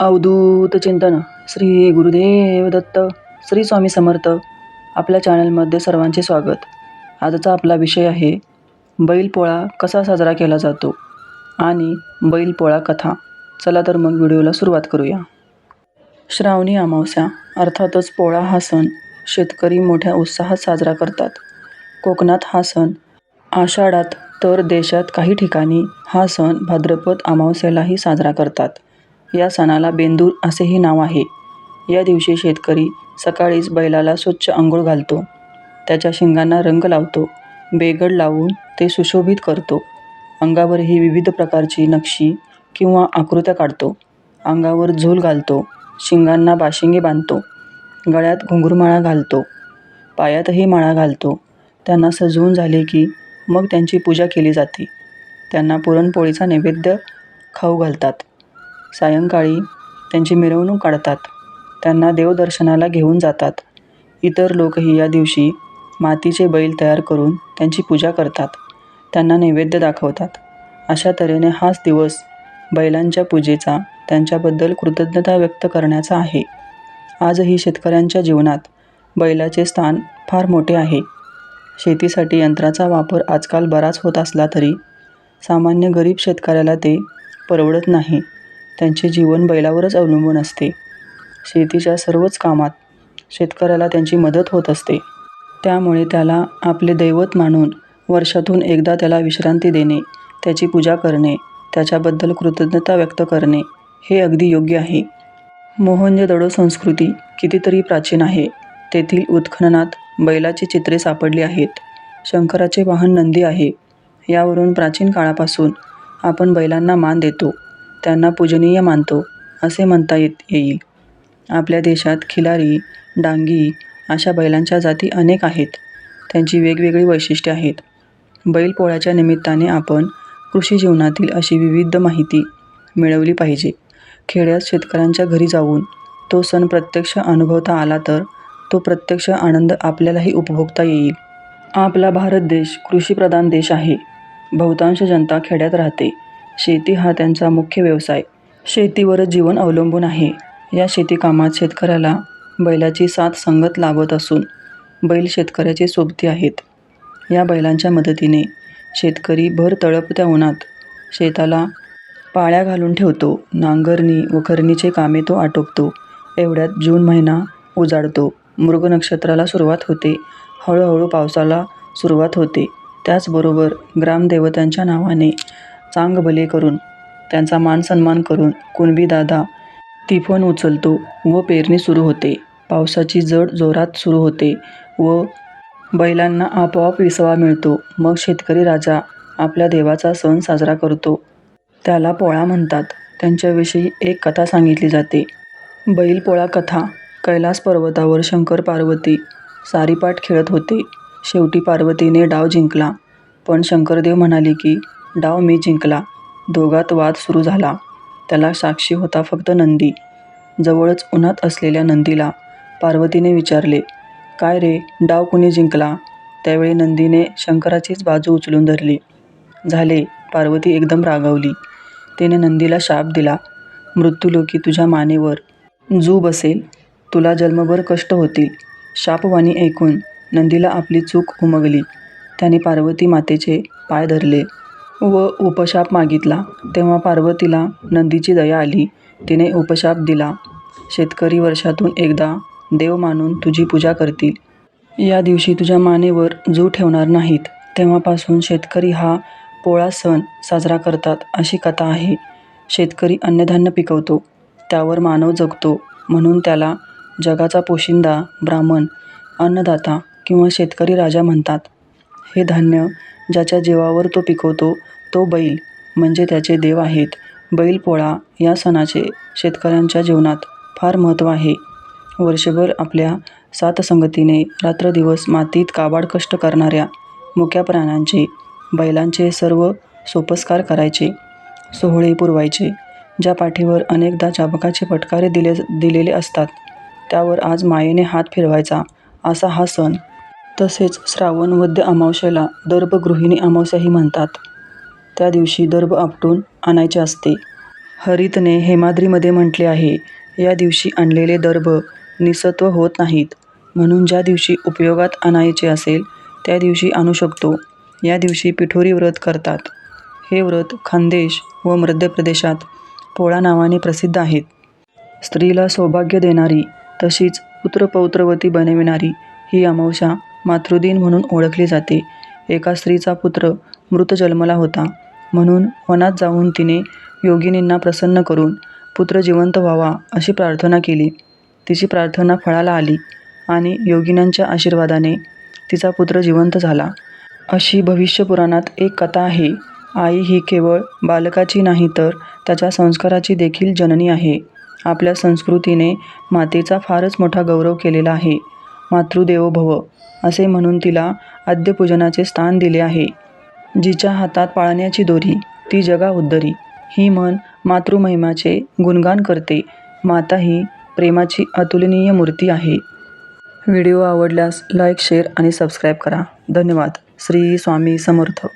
अवधूत चिंतन श्री गुरुदेव दत्त श्री स्वामी समर्थ आपल्या चॅनलमध्ये सर्वांचे स्वागत. आजचा आपला विषय आहे बैलपोळा कसा साजरा केला जातो आणि बैलपोळा कथा. चला तर मग व्हिडिओला सुरुवात करूया. श्रावणी अमावस्या अर्थातच पोळा हा सण शेतकरी मोठ्या उत्साहात साजरा करतात. कोकणात हा सण आषाढात तर देशात काही ठिकाणी हा सण भाद्रपद अमावस्येलाही साजरा करतात. या सणाला बेंदूर असेही नाव आहे. या दिवशी शेतकरी सकाळीच बैलाला स्वच्छ अंघोळ घालतो. त्याच्या शिंगांना रंग लावतो. बेगड लावून ते सुशोभित करतो. अंगावरही विविध प्रकारची नक्षी किंवा आकृत्या काढतो. अंगावर झूल घालतो. शिंगांना बाशिंगे बांधतो. गळ्यात घुंगुरमाळा घालतो. पायातही माळा घालतो. त्यांना सजवून झाले की मग त्यांची पूजा केली जाते. त्यांना पुरणपोळीचा नैवेद्य खाऊ घालतात. सायंकाळी त्यांची मिरवणूक काढतात. त्यांना देवदर्शनाला घेऊन जातात. इतर लोकही या दिवशी मातीचे बैल तयार करून त्यांची पूजा करतात. त्यांना नैवेद्य दाखवतात. अशा तऱ्हेने हाच दिवस बैलांच्या पूजेचा त्यांच्याबद्दल कृतज्ञता व्यक्त करण्याचा आहे. आजही शेतकऱ्यांच्या जीवनात बैलाचे स्थान फार मोठे आहे. शेतीसाठी यंत्राचा वापर आजकाल बराच होत असला तरी सामान्य गरीब शेतकऱ्याला ते परवडत नाही. त्यांचे जीवन बैलावरच अवलंबून असते. शेतीच्या सर्वच कामात शेतकऱ्याला त्यांची मदत होत असते. त्यामुळे त्याला आपले दैवत मानून वर्षातून एकदा त्याला विश्रांती देणे त्याची पूजा करणे त्याच्याबद्दल कृतज्ञता व्यक्त करणे हे अगदी योग्य आहे. मोहनजोदडो संस्कृती कितीतरी प्राचीन आहे. तेथील उत्खननात बैलाची चित्रे सापडली आहेत. शंकराचे वाहन नंदी आहे. यावरून प्राचीन काळापासून आपण बैलांना मान देतो. त्यांना पूजनीय मानतो असे म्हणता येत येईल. आपल्या देशात खिलारी डांगी अशा बैलांच्या जाती अनेक आहेत. त्यांची वेगवेगळी वैशिष्ट्ये आहेत. बैलपोळ्याच्या निमित्ताने आपण कृषी जीवनातील अशी विविध माहिती मिळवली पाहिजे. खेड्यात शेतकऱ्यांच्या घरी जाऊन तो सण प्रत्यक्ष अनुभवता आला तर तो प्रत्यक्ष आनंद आपल्यालाही उपभोगता येईल. आपला भारत देश कृषीप्रधान देश आहे. बहुतांश जनता खेड्यात राहते. शेती हा त्यांचा मुख्य व्यवसाय. शेतीवरच जीवन अवलंबून आहे. या शेतीकामात शेतकऱ्याला बैलाची साथ संगत लाभत असून बैल शेतकऱ्याचे सोबती आहेत. या बैलांच्या मदतीने शेतकरी भर तळपत्या उन्हात शेताला पाळ्या घालून ठेवतो. नांगरणी व खरणीचे कामे तो आटोपतो. एवढ्यात जून महिना उजाडतो. मृग नक्षत्राला सुरुवात होते. हळूहळू पावसाला सुरुवात होते. त्याचबरोबर ग्रामदेवतांच्या नावाने चांगभले करून त्यांचा मानसन्मान करून कुणबी दादा तिफन उचलतो व पेरणी सुरू होते. पावसाची जड जोरात सुरू होते व बैलांना आपोआप विसवा मिळतो. मग शेतकरी राजा आपल्या देवाचा सण साजरा करतो. त्याला पोळा म्हणतात. त्यांच्याविषयी एक कथा सांगितली जाते. बैलपोळा कथा कैलास पर्वतावर शंकर पार्वती सारीपाठ खेळत होते. शेवटी पार्वतीने डाव जिंकला. पण शंकरदेव म्हणाले की डाव मी जिंकला. दोघात वाद सुरू झाला. त्याला साक्षी होता फक्त नंदी. जवळच उन्हात असलेल्या नंदीला पार्वतीने विचारले काय रे डाव कुणी जिंकला? त्यावेळी नंदीने शंकराचीच बाजू उचलून धरली. झाले. पार्वती एकदम रागावली. तिने नंदीला शाप दिला. मृत्यूलोकी तुझ्या मानेवर जू बसेल. तुला जन्मभर कष्ट होतील. शापवाणी ऐकून नंदीला आपली चूक उमगली त्याने पार्वती मातेचे पाय धरले. व उपशाप मागितला. तेव्हा पार्वतीला नंदीची दया आली. तिने उपशाप दिला. शेतकरी वर्षातून एकदा देव मानून तुझी पूजा करतील. या दिवशी तुझ्या मानेवर जू ठेवणार नाहीत. तेव्हापासून शेतकरी हा पोळा सण साजरा करतात अशी कथा आहे. शेतकरी अन्नधान्य पिकवतो. त्यावर मानव जगतो. म्हणून त्याला जगाचा पोशिंदा ब्राह्मण अन्नदाता किंवा शेतकरी राजा म्हणतात. हे धान्य ज्याच्या जीवावर तो पिकवतो तो बैल म्हणजे त्याचे देव आहेत. बैलपोळा या सणाचे शेतकऱ्यांच्या जीवनात फार महत्त्व आहे. वर्षभर आपल्या सातसंगतीने रात्रदिवस मातीत काबाड कष्ट करणाऱ्या मुक्या प्राण्यांचे बैलांचे सर्व सोपस्कार करायचे सोहळे पुरवायचे ज्या पाठीवर अनेकदा चाबकाचे फटकारे दिले दिलेले असतात त्यावर आज मायेने हात फिरवायचा असा हा सण तसेच श्रावण वद्य अमावस्येला दर्भगृहिणी अमावस्याही म्हणतात. त्या दिवशी दर्भ आपटून आणायचे असते. हरितने हेमाद्रीमध्ये म्हटले आहे या दिवशी आणलेले दर्भ निसत्व होत नाहीत. म्हणून ज्या दिवशी उपयोगात आणायचे असेल त्या दिवशी आणू शकतो. या दिवशी पिठोरी व्रत करतात. हे व्रत खानदेश व मध्य प्रदेशात पोळा नावाने प्रसिद्ध आहेत. स्त्रीला सौभाग्य देणारी तशीच पुत्रपौत्रवती बनविणारी ही अमावस्या मातृदिन म्हणून ओळखली जाते. एका स्त्रीचा पुत्र मृत जन्मला होता. म्हणून वनात जाऊन तिने योगिनींना प्रसन्न करून पुत्र जिवंत व्हावा अशी प्रार्थना केली. तिची प्रार्थना फळाला आली आणि योगिनांच्या आशीर्वादाने तिचा पुत्र जिवंत झाला. अशी भविष्यपुराणात एक कथा आहे. आई ही केवळ बालकाची नाही तर त्याच्या संस्काराची देखील जननी आहे. आपल्या संस्कृतीने मातेचा फारच मोठा गौरव केलेला आहे. मातृदेवो भव असे म्हणून तिला आद्यपूजनाचे स्थान दिले आहे. जिच्या हातात पाळण्याची दोरी ती जगा उद्धरी ही म्हण मातृमहिमाचे गुणगान करते. माता ही प्रेमाची अतुलनीय मूर्ती आहे. व्हिडिओ आवडल्यास लाईक शेअर आणि सबस्क्राईब करा. धन्यवाद. श्री स्वामी समर्थ.